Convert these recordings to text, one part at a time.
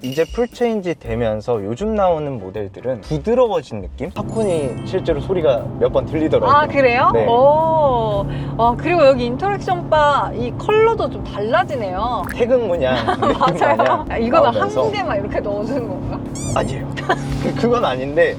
이제 풀체인지 되면서 요즘 나오는 모델들은 부드러워진 느낌? 팝콘이 실제로 소리가 몇 번 들리더라고요. 아 그래요? 네. 오. 아 그리고 여기 인터랙션 바 이 컬러도 좀 달라지네요. 태극 문양 느낌 맞아요. 마냥 아, 이거는 나오면서 한 개만 이렇게 넣어주는 건가? 아니에요. 그건 아닌데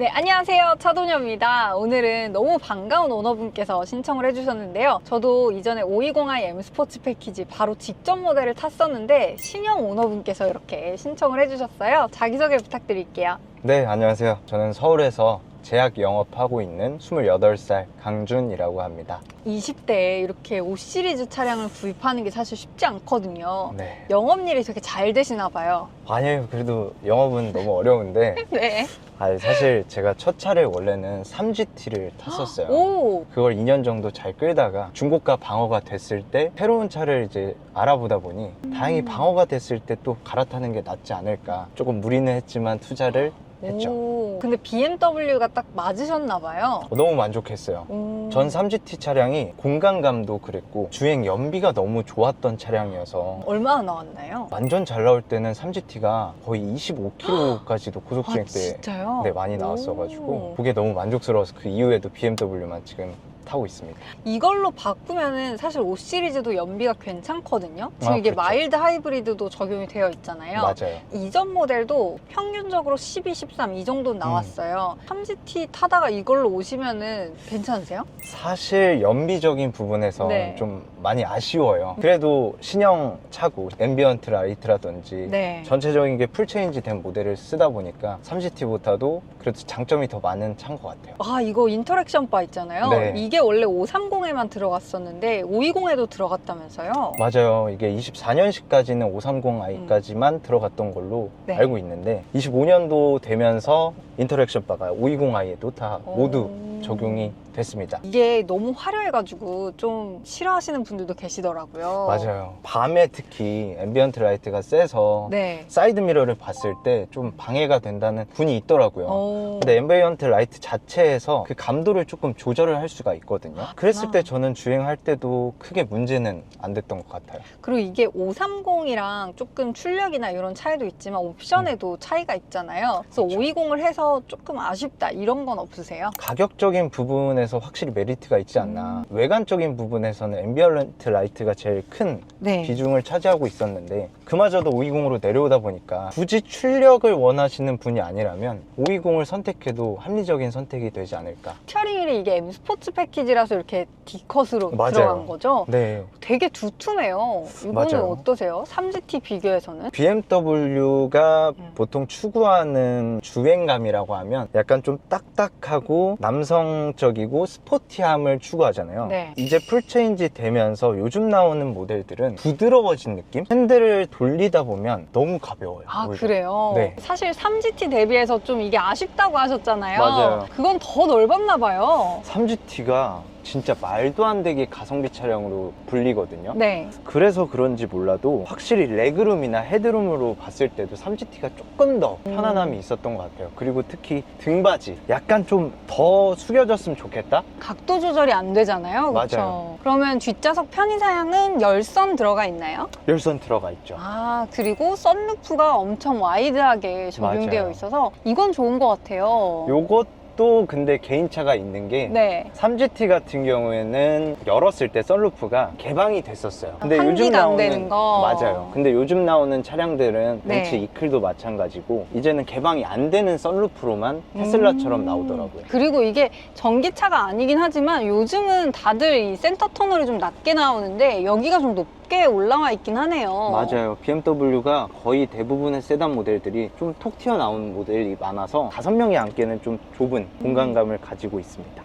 네, 안녕하세요. 차도녀입니다. 오늘은 너무 반가운 오너분께서 신청을 해주셨는데요. 저도 이전에 520i M 스포츠 패키지 바로 직접 모델을 탔었는데 신형 오너분께서 이렇게 신청을 해주셨어요. 자기소개 부탁드릴게요. 네 안녕하세요. 저는 서울에서 제약 영업하고 있는 28살 강준이라고 합니다. 20대에 이렇게 5 시리즈 차량을 구입하는 게 사실 쉽지 않거든요. 네. 영업 일이 되게 잘 되시나 봐요. 아니에요. 그래도 영업은 너무 어려운데 네. 아, 사실 제가 첫 차를 원래는 3GT를 탔었어요. 오. 그걸 2년 정도 잘 끌다가 중고가 방어가 됐을 때 새로운 차를 이제 알아보다 보니 다행히 방어가 됐을 때 또 갈아타는 게 낫지 않을까 조금 무리는 했지만 투자를 했죠 오. 근데 BMW가 딱 맞으셨나 봐요. 너무 만족했어요 오. 전 3GT 차량이 공간감도 그랬고 주행 연비가 너무 좋았던 차량이어서 얼마나 나왔나요? 완전 잘 나올 때는 3GT가 거의 25km까지도 고속주행 아, 때 진짜요? 네, 많이 나왔어가지고 오. 그게 너무 만족스러워서 그 이후에도 BMW만 지금 타고 있습니다 이걸로 바꾸면은 사실 5 시리즈도 연비가 괜찮거든요. 지금 아, 이게 그렇죠. 마일드 하이브리드도 적용이 되어 있잖아요. 맞아요 이전 모델도 평균적으로 12, 13 이 정도 음. 나왔어요. 3GT 타다가 이걸로 오시면은 괜찮으세요? 사실 연비적인 부분에서 네. 좀 많이 아쉬워요. 그래도 신형 차고 앰비언트 라이트라든지 네. 전체적인 게 풀체인지 된 모델을 쓰다 보니까 3GT보다도 그래도 장점이 더 많은 차인 것 같아요. 아 이거 인터랙션 바 있잖아요. 네. 이게 원래 530에만 들어갔었는데 520에도 들어갔다면서요? 맞아요. 이게 24년식까지는 530i까지만 들어갔던 걸로 네. 알고 있는데 25년도 되면서 인터랙션 바가 520i에도 다 모두 오. 적용이 됐습니다. 이게 너무 화려해가지고 좀 싫어하시는 분들도 계시더라고요. 맞아요. 밤에 특히 앰비언트 라이트가 세서 네. 사이드 미러를 봤을 때 좀 방해가 된다는 분이 있더라고요. 어. 근데 앰비언트 라이트 자체에서 그 감도를 조금 조절을 할 수가 있거든요. 그랬을 아. 때 저는 주행할 때도 크게 문제는 안 됐던 것 같아요. 그리고 이게 530이랑 조금 출력이나 이런 차이도 있지만 옵션에도 차이가 있잖아요. 그래서 음. 그렇죠. 520을 해서 조금 아쉽다 이런 건 없으세요? 가격적인 부분에 서 확실히 메리트가 있지 않나. 외관적인 부분에서는 앰비언트 라이트가 제일 큰 네. 비중을 차지하고 있었는데 그마저도 520으로 내려오다 보니까 굳이 출력을 원하시는 분이 아니라면 520을 선택해도 합리적인 선택이 되지 않을까. 스티어링이 이게 M 스포츠 패키지라서 이렇게 D컷으로 맞아요. 들어간 거죠? 네. 되게 두툼해요. 이거는 맞아요. 어떠세요? 3GT 비교해서는? BMW가 음. 보통 추구하는 주행감이라고 하면 약간 좀 딱딱하고 남성적이고 스포티함을 추구하잖아요. 네. 이제 풀체인지 되면서 요즘 나오는 모델들은 부드러워진 느낌? 핸들을 돌리다 보면 너무 가벼워요. 아 오히려. 그래요? 네. 사실 3GT 대비해서 좀 이게 아쉽다고 하셨잖아요. 맞아요. 그건 더 넓었나 봐요. 3GT가 진짜 말도 안 되게 가성비 차량으로 불리거든요. 네. 그래서 그런지 몰라도 확실히 레그룸이나 헤드룸으로 봤을 때도 3GT가 조금 더 음. 편안함이 있었던 것 같아요. 그리고 특히 등받이 약간 좀 더 숙여졌으면 좋겠다? 각도 조절이 안 되잖아요. 그렇죠? 맞아요. 그러면 뒷좌석 편의 사양은 열선 들어가 있나요? 열선 들어가 있죠. 아, 그리고 썬루프가 엄청 와이드하게 적용되어 맞아요. 있어서 이건 좋은 것 같아요. 요것 도 근데 개인차가 있는 게 네. 3GT 같은 경우에는 열었을 때 썬루프가 개방이 됐었어요. 근데 요즘 환기가 안 나오는 되는 거. 맞아요. 근데 요즘 나오는 차량들은 네. 벤츠 이클도 마찬가지고 이제는 개방이 안 되는 썬루프로만 테슬라처럼 음. 나오더라고요. 그리고 이게 전기차가 아니긴 하지만 요즘은 다들 이 센터 터널이 좀 낮게 나오는데 여기가 좀 높 게 올라와 있긴 하네요. 맞아요. BMW가 거의 대부분의 세단 모델들이 좀 톡 튀어나온 모델이 많아서 다섯 명이 앉기에는 좀 좁은 공간감을 가지고 있습니다.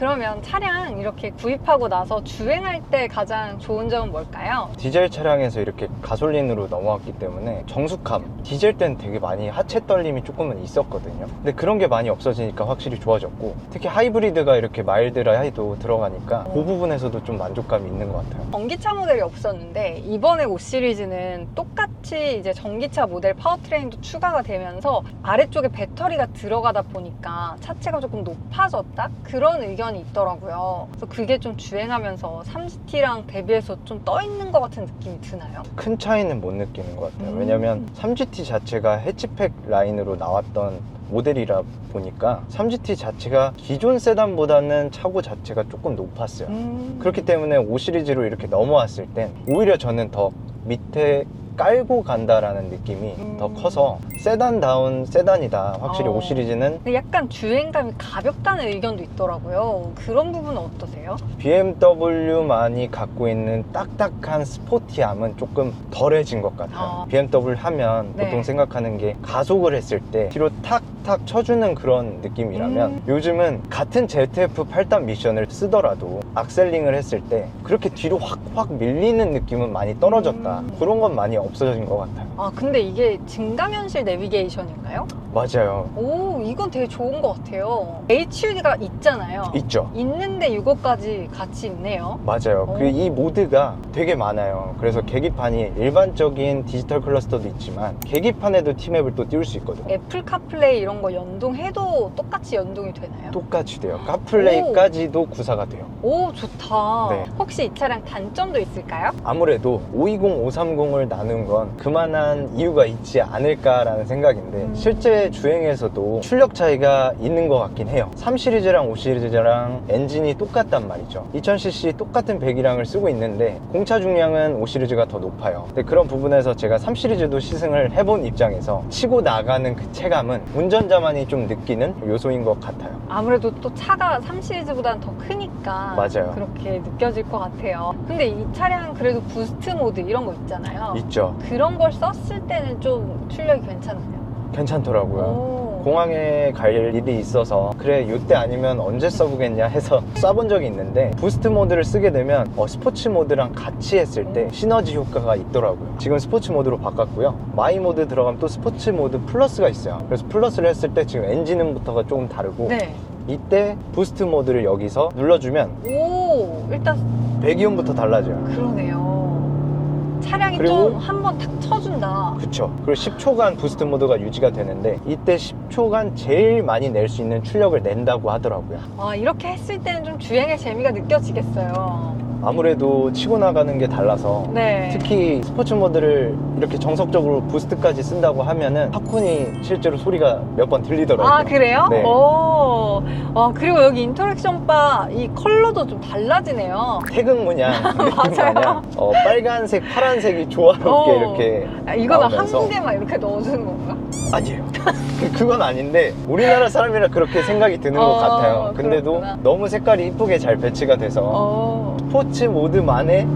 그러면 차량 이렇게 구입하고 나서 주행할 때 가장 좋은 점은 뭘까요? 디젤 차량에서 이렇게 가솔린으로 넘어왔기 때문에 정숙함. 디젤 때는 되게 많이 하체 떨림이 조금은 있었거든요. 근데 그런 게 많이 없어지니까 확실히 좋아졌고 특히 하이브리드가 이렇게 마일드라이도 들어가니까 그 부분에서도 좀 만족감이 있는 것 같아요. 전기차 모델이 없었는데 이번에 5 시리즈는 똑같은 같이 이제 전기차 모델 파워트레인도 추가가 되면서 아래쪽에 배터리가 들어가다 보니까 차체가 조금 높아졌다? 그런 의견 이 있더라고요. 그래서 그게 좀 주행하면서 3GT랑 대비해서 좀 떠 있는 것 같은 느낌이 드나요? 큰 차이는 못 느끼는 것 같아요. 음. 왜냐면 3GT 자체가 해치팩 라인으로 나왔던 모델이라 보니까 3GT 자체가 기존 세단보다는 차고 자체가 조금 높았어요. 음. 그렇기 때문에 5 시리즈로 이렇게 넘어왔을 땐 오히려 저는 더 밑에 깔고 간다라는 느낌이 음. 더 커서 세단다운 세단이다. 확실히 어. 5 시리즈는 근데 약간 주행감이 가볍다는 의견도 있더라고요. 그런 부분은 어떠세요? BMW만이 갖고 있는 딱딱한 스포티함은 조금 덜해진 것 같아요. 아. BMW 하면 네. 보통 생각하는 게 가속을 했을 때 뒤로 탁탁 쳐주는 그런 느낌이라면 음. 요즘은 같은 ZF 8단 미션을 쓰더라도 악셀링을 했을 때 그렇게 뒤로 확확 밀리는 느낌은 많이 떨어졌다. 음. 그런 건 많이 없어진 것 같아요. 아, 근데 이게 증강현실 내비게이션인가요? 맞아요. 오, 이건 되게 좋은 것 같아요. HUD가 있잖아요. 있죠. 있는데 이거까지 같이 있네요. 맞아요. 오. 그이 모드가 되게 많아요. 그래서 계기판이 일반적인 디지털 클러스터도 있지만 계기판에도 티맵을 또 띄울 수 있거든요. 애플 카플레이 이런 거 연동해도 똑같이 연동이 되나요? 똑같이 돼요. 카플레이까지도 구사가 돼요. 오, 좋다. 네. 혹시 이 차량 단점도 있을까요? 아무래도 520, 530을 나눈 건 그만한 이유가 있지 않을까라는 생각인데 음. 실제 주행에서도 출력 차이가 있는 것 같긴 해요. 3 시리즈랑 5 시리즈랑 엔진이 똑같단 말이죠. 2000cc 똑같은 배기량을 쓰고 있는데 공차 중량은 5 시리즈가 더 높아요. 근데 그런 부분에서 제가 3 시리즈도 시승을 해본 입장에서 치고 나가는 그 체감은 운전자만이 좀 느끼는 요소인 것 같아요. 아무래도 또 차가 3 시리즈보다는 더 크니까 맞아요. 그렇게 느껴질 것 같아요. 근데 이 차량 그래도 부스트 모드 이런 거 있잖아요. 있죠. 그런 걸 썼을 때는 좀 출력이 괜찮나요? 괜찮더라고요. 오. 공항에 갈 일이 있어서 그래 이때 아니면 언제 써보겠냐 해서 쏴본 적이 있는데 부스트 모드를 쓰게 되면 어, 스포츠 모드랑 같이 했을 때 시너지 효과가 있더라고요 지금 스포츠 모드로 바꿨고요 마이 모드 들어가면 또 스포츠 모드 플러스가 있어요 그래서 플러스를 했을 때 지금 엔진음부터가 조금 다르고 네. 이때 부스트 모드를 여기서 눌러주면 오, 일단 배기음부터 달라져요 그러네요. 차량이 그리고- 좀한번 탁 쳐준다. 그쵸 그리고 10초간 부스트 모드가 유지가 되는데 이때 10초간 제일 많이 낼 수 있는 출력을 낸다고 하더라고요 아, 이렇게 했을 때는 좀 주행의 재미가 느껴지겠어요. 아무래도 치고 나가는 게 달라서 네. 특히 스포츠 모드를 이렇게 정석적으로 부스트까지 쓴다고 하면은 팝콘이 실제로 소리가 몇 번 들리더라고요. 아, 그래요? 네. 오. 아, 그리고 여기 인터랙션 바 이 컬러도 좀 달라지네요. 태극 문양 느낌 맞아요. 마냥 어, 빨간색, 파란색이 조화롭게 어. 이렇게 아, 이거는 나오면서. 한국에만 이렇게 넣어주는 건가? 아니에요. 그건 아닌데 우리나라 사람이라 그렇게 생각이 드는 것 어, 같아요. 근데도 그렇구나. 너무 색깔이 이쁘게 잘 배치가 돼서 어. 스포츠 모드만의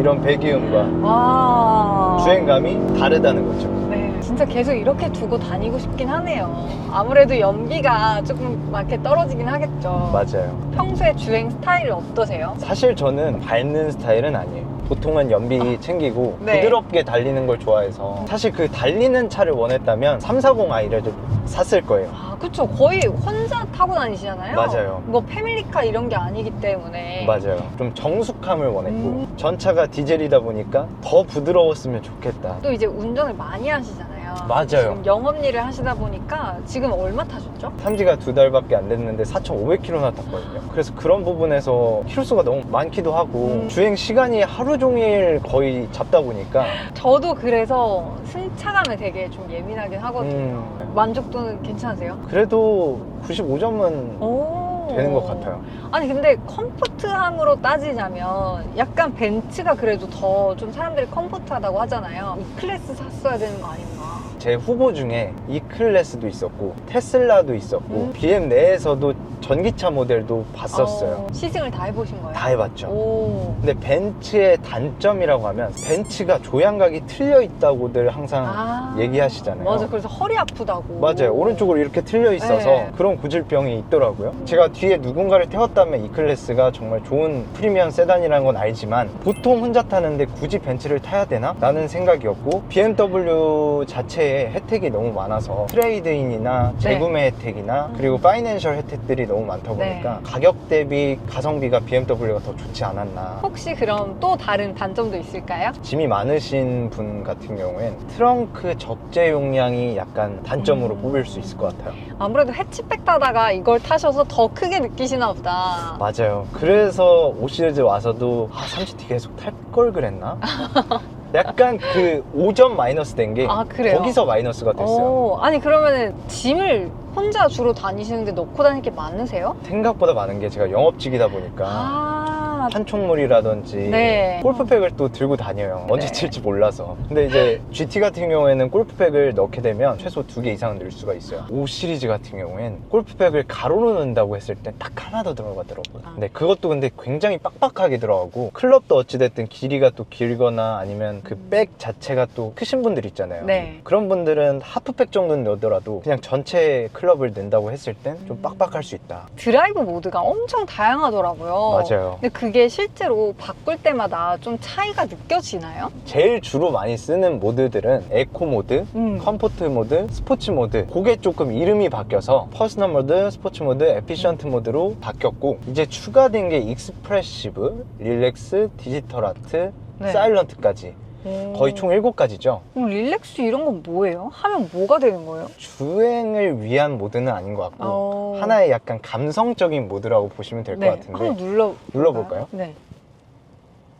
이런 배기음과 와. 주행감이 다르다는 거죠. 네. 진짜 계속 이렇게 두고 다니고 싶긴 하네요. 아무래도 연비가 조금 막 이렇게 떨어지긴 하겠죠. 맞아요. 평소에 주행 스타일은 어떠세요? 사실 저는 밟는 스타일은 아니에요. 보통은 연비 챙기고 네. 부드럽게 달리는 걸 좋아해서 사실 그 달리는 차를 원했다면 340i를 샀을 거예요. 아, 그쵸. 거의 혼자 타고 다니시잖아요. 맞아요. 뭐 패밀리카 이런 게 아니기 때문에. 맞아요. 좀 정숙함을 원했고 음. 전차가 디젤이다 보니까 더 부드러웠으면 좋겠다. 또 이제 운전을 많이 하시잖아요. 맞아요. 지금 영업 일을 하시다 보니까 지금 얼마 타셨죠? 산지가 두 달밖에 안 됐는데 4,500km나 탔거든요. 그래서 그런 부분에서 키로수가 너무 많기도 하고 음. 주행 시간이 하루 종일 거의 잡다 보니까 저도 그래서 승차감에 되게 좀 예민하긴 하거든요. 음. 만족도는 괜찮으세요? 그래도 95점은 오. 되는 것 같아요. 아니 근데 컴포트함으로 따지자면 약간 벤츠가 그래도 더 좀 사람들이 컴포트하다고 하잖아요. 이 클래스 샀어야 되는 거 아닌가? 제 후보 중에 E 클래스도 있었고 테슬라도 있었고 음. BM 내에서도 전기차 모델도 봤었어요. 어, 시승을 다 해보신 거예요? 다 해봤죠. 오. 근데 벤츠의 단점이라고 하면 벤츠가 조향각이 틀려 있다고들 항상 아. 얘기하시잖아요. 맞아. 그래서 허리 아프다고. 맞아요. 오른쪽으로 이렇게 틀려 있어서 네. 그런 구질병이 있더라고요. 제가 뒤에 누군가를 태웠다면 이 클래스가 정말 좋은 프리미엄 세단이라는 건 알지만 보통 혼자 타는데 굳이 벤츠를 타야 되나? 라는 생각이었고 BMW 자체에 혜택이 너무 많아서 트레이드인이나 재구매 혜택이나 그리고 파이낸셜 혜택들이 너무 많다 보니까 가격 대비 가성비가 BMW가 더 좋지 않았나 혹시 그럼 또 다른 단점도 있을까요? 짐이 많으신 분 같은 경우엔 트렁크 적재 용량이 약간 단점으로 음. 뽑을 수 있을 것 같아요. 아무래도 해치백 타다가 이걸 타셔서 더 크게 느끼시나 보다. 맞아요. 그래서 5 시리즈 와서도 아, 3GT 계속 탈 걸 그랬나? 약간 그 5점 마이너스 된 게 아, 그래요? 거기서 마이너스가 됐어요. 오, 아니 그러면은 짐을 혼자 주로 다니시는데 넣고 다닐 게 많으세요? 생각보다 많은 게 제가 영업직이다 보니까 아, 판촉물이라든지 네. 골프백을 또 들고 다녀요. 언제 네. 칠지 몰라서. 근데 이제 GT 같은 경우에는 골프백을 넣게 되면 최소 두 개 이상은 넣을 수가 있어요. 5 시리즈 같은 경우엔 골프백을 가로로 넣는다고 했을 때 딱 하나 더 들어가더라고요. 아. 근데 그것도 근데 굉장히 빡빡하게 들어가고 클럽도 어찌됐든 길이가 또 길거나 아니면 그 백 자체가 또 크신 분들 있잖아요. 네. 그런 분들은 하프백 정도는 넣더라도 그냥 전체 클럽을 넣는다고 했을 땐좀 음. 빡빡할 수 있다. 드라이브 모드가 엄청 다양하더라고요. 맞아요. 근데 그게 실제로 바꿀 때마다 좀 차이가 느껴지나요? 제일 주로 많이 쓰는 모드들은 에코 모드, 음. 컴포트 모드, 스포츠 모드 그게 조금 이름이 바뀌어서 퍼스널 모드, 스포츠 모드, 에피션트 모드로 바뀌었고 이제 추가된 게 익스프레시브, 릴렉스, 디지털 아트, 네. 사일런트까지 오. 거의 총 7가지죠 그럼 릴렉스 이런 건 뭐예요? 하면 뭐가 되는 거예요? 주행을 위한 모드는 아닌 것 같고 어. 하나의 약간 감성적인 모드라고 보시면 될것 네. 같은데 한번 눌러 눌러볼까요? 네.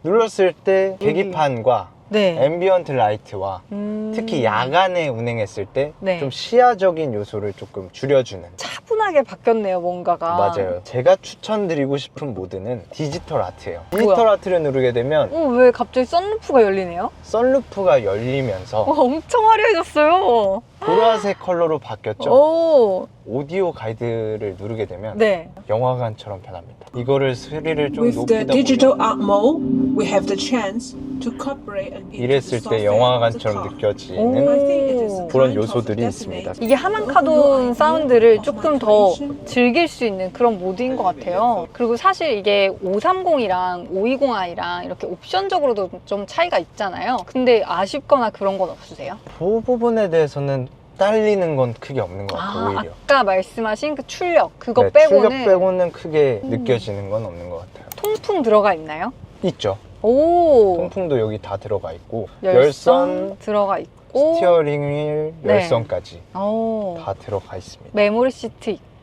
눌렀을 때. 계기판과 네. 앰비언트 라이트와 음. 특히 야간에 운행했을 때 좀 네. 시야적인 요소를 조금 줄여주는 차분하게 바뀌었네요, 뭔가가. 맞아요. 제가 추천드리고 싶은 모드는 디지털 아트예요. 디지털 아트를 누르게 되면 어, 왜 갑자기 썬루프가 열리네요? 썬루프가 열리면서 어, 엄청 화려해졌어요. 보라색 컬러로 바뀌었죠. 오, 오디오 가이드를 누르게 되면 네. 영화관처럼 변합니다. 이거를 스릴을 좀 With the 높이다 digital 보면 art mode, we have the chance to cooperate and 이랬을 때 영화관처럼. 느껴지는 그런 요소들이 있습니다. 이게 하만카돈 사운드를 조금 더 즐길 수 있는 그런 모드인 것 같아요. 그리고 사실 이게 530이랑 520i랑 이렇게 옵션적으로도 좀 차이가 있잖아요. 근데 아쉽거나 그런 건 없으세요? 그 부분에 대해서는 딸리는 건 크게 없는 것 같아요, 아, 오히려. 아까 말씀하신 그 출력 그거 네, 빼고는 출력 빼고는 크게 음. 느껴지는 건 없는 것 같아요. 통풍 들어가 있나요? 있죠. 오, 통풍도 여기 다 들어가 있고 열선, 열선, 들어가 있고 스티어링 휠, 네. 열선까지 오. 다 들어가 있습니다. 메모리 시트 있고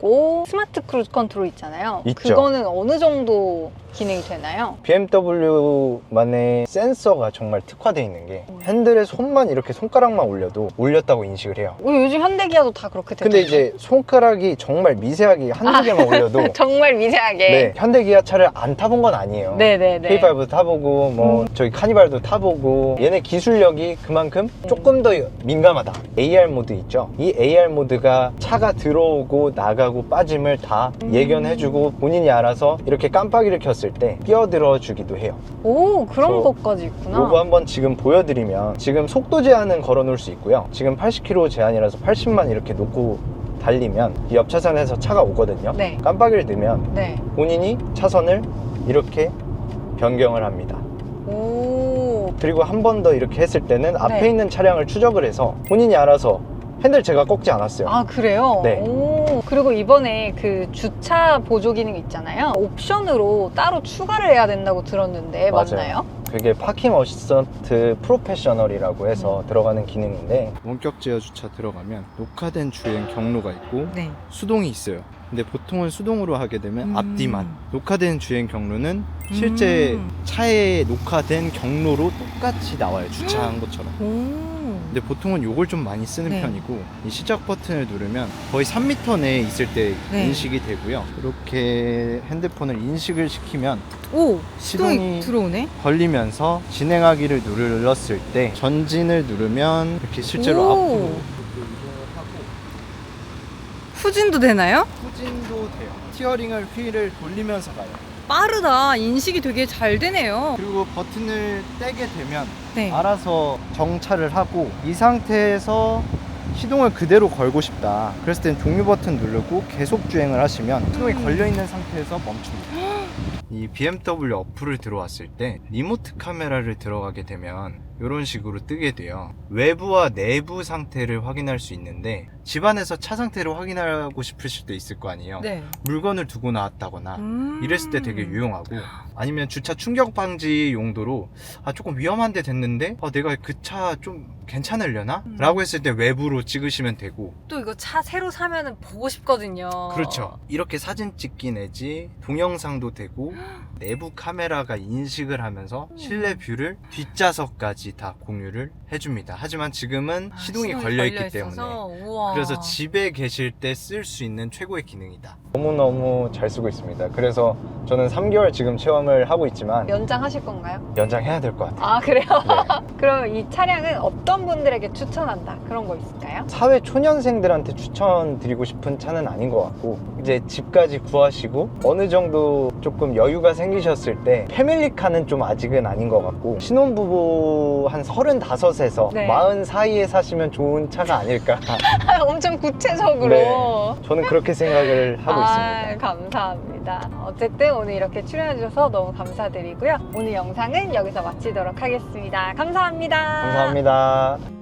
스마트 크루즈 컨트롤 있잖아요. 있죠. 그거는 어느 정도 기능이 되나요? BMW만의 센서가 정말 특화되어 있는 게 음. 핸들에 손만 이렇게 손가락만 올려도 올렸다고 인식을 해요. 어, 요즘 현대기아도 다 그렇게 되죠. 근데 이제 손가락이 정말 미세하게 한두 개만 올려도 정말 미세하게. 네, 현대 기아 차를 안 타본 건 아니에요. 네네네. K5도 타보고 뭐 음. 저기 카니발도 타보고 얘네 기술력이 그만큼 음. 조금 더 민감하다 AR 모드 있죠 이 AR 모드가 차가 들어오고 나가고 빠짐을 다 음. 예견해주고 본인이 알아서 이렇게 깜빡이를 켰을 때 끼어들어 주기도 해요 오 그런 저 것까지 있구나. 요거 한번 지금 보여드리면 지금 속도 제한은 걸어 놓을 수 있고요 지금 80km 제한이라서 80만 이렇게 놓고 달리면 이 옆 차선에서 차가 오거든요 네. 깜빡이를 넣으면 네. 본인이 차선을 이렇게 변경을 합니다 오. 그리고 한 번 더 이렇게 했을 때는 앞에 네. 있는 차량을 추적을 해서 본인이 알아서 핸들 제가 꺾지 않았어요. 아 그래요? 네. 오. 그리고 이번에 그 주차 보조 기능 있잖아요. 옵션으로 따로 추가를 해야 된다고 들었는데 맞아요. 맞나요? 그게 파킹 어시스턴트 프로페셔널이라고 해서 음. 들어가는 기능인데 원격 제어 주차 들어가면 녹화된 주행 경로가 있고 네. 수동이 있어요. 근데 보통은 수동으로 하게 되면 음. 앞뒤만 녹화된 주행 경로는 실제 음. 차에 녹화된 경로로 똑같이 나와요. 주차한 것처럼. 오. 근데 보통은 요걸 좀 많이 쓰는 네. 편이고 이 시작 버튼을 누르면 거의 3m 내에 있을 때 네. 인식이 되고요. 이렇게 핸드폰을 인식을 시키면 오. 시동이 들어오네. 걸리면서 진행하기를 눌렀을 때 전진을 누르면 이렇게 실제로 오. 앞으로 후진도 되나요? 후진도 돼요. 스티어링을 휠을 돌리면서 가요. 빠르다. 인식이 되게 잘 되네요. 그리고 버튼을 떼게 되면 네. 알아서 정차를 하고 이 상태에서 시동을 그대로 걸고 싶다. 그랬을 땐 종류 버튼 누르고 계속 주행을 하시면 시동이 음. 걸려 있는 상태에서 멈춥니다. 이 BMW 어플을 들어왔을 때 리모트 카메라를 들어가게 되면 이런 식으로 뜨게 돼요. 외부와 내부 상태를 확인할 수 있는데 집안에서 차 상태를 확인하고 싶으실 수도 있을 거 아니에요. 네. 물건을 두고 나왔다거나 음. 이랬을 때 되게 유용하고 아니면 주차 충격 방지 용도로 아 조금 위험한데 됐는데 아, 내가 그 차 좀 괜찮으려나? 음. 라고 했을 때 외부로 찍으시면 되고 또 이거 차 새로 사면은 보고 싶거든요. 그렇죠 이렇게 사진 찍기 내지 동영상도 되고 내부 카메라가 인식을 하면서 음. 실내 뷰를 뒷좌석까지 다 공유를 해줍니다 하지만 지금은 아, 시동이 걸려있기 때문에 우와. 그래서 집에 계실 때 쓸 수 있는 최고의 기능이다. 너무너무 잘 쓰고 있습니다. 그래서 저는 3개월 지금 체험을 하고 있지만 연장하실 건가요? 연장해야 될 것 같아요. 아 그래요? 네. 그럼 이 차량은 어떤 분들에게 추천한다 그런 거 있을까요? 사회 초년생들한테 추천드리고 싶은 차는 아닌 것 같고 이제 집까지 구하시고 어느 정도 조금 여유가 생기셨을 때 패밀리카는 좀 아직은 아닌 것 같고 신혼부부 한 35 에서 네. 40 사이에 사시면 좋은 차가 아닐까 엄청 구체적으로. 네. 저는 그렇게 생각을 하고 아, 있습니다. 감사합니다. 어쨌든 오늘 이렇게 출연해주셔서 너무 감사드리고요. 오늘 영상은 여기서 마치도록 하겠습니다. 감사합니다. 감사합니다.